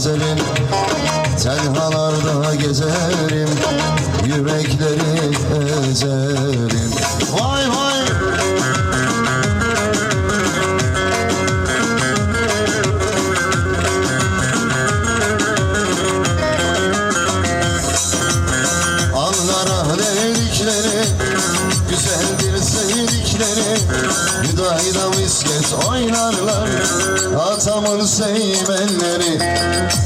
gezerim Tenhalarda gezerim. Yürekleri ezerim. Vay vay. Anlara değdikleri Güzeldir sevdikleri. Hüdayda misket oynarlar Atamın seymenleri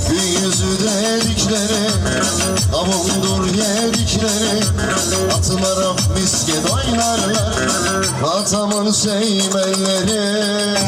Gün yüzü dedikleri Avundur yedikleri. Atlara misket oynarlar Atamın seymenleri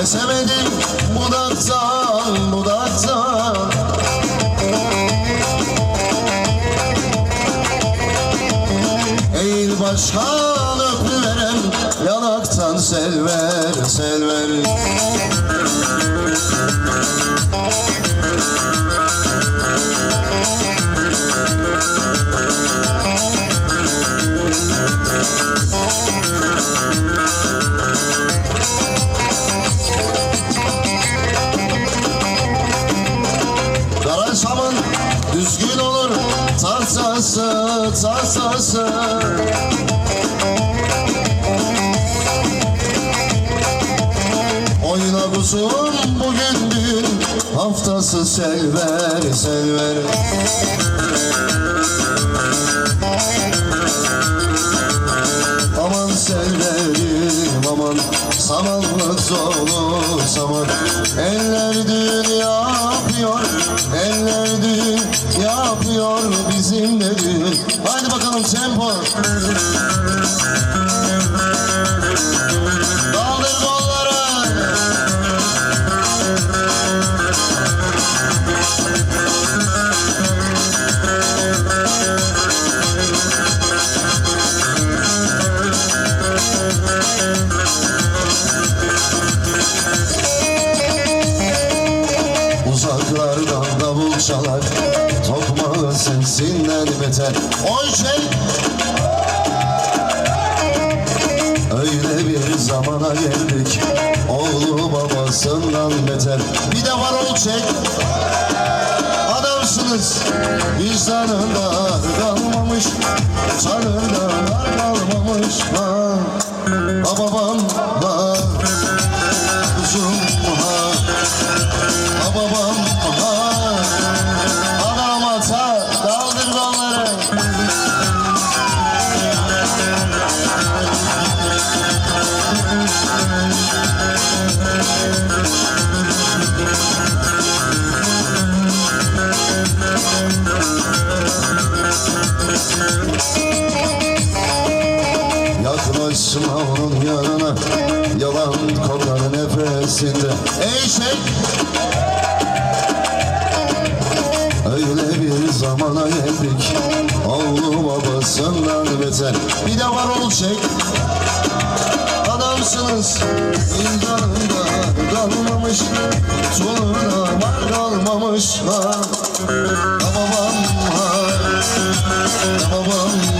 kesemedim budaktan budaktan Eğil başkan öpüverem yanaktan selver selver düzgün olur tasası tasası Oyna kuzum bugün düğün haftası selver selver Aman selverim aman samanlık dolu saman Eller yapıyor bizim de düğün Haydi bakalım tempo. Kaldır kolları. Uzaklardan çalar Tokmağı sesinden beter. Oy çek Öyle bir zamana geldik. Oğlu babasından beter. Bir de var ol çek. Adamsınız. Vicdanında kalmamış. Canında kalmamış onun yanına Yalan kokar nefesinde. Ey şey Öyle bir zamana geldik. Oğlu babasından beter. Bir de var ol çek Adamsınız. İmdanında kalmamış. Çoluğuna var kalmamış ha. Babam Ha babam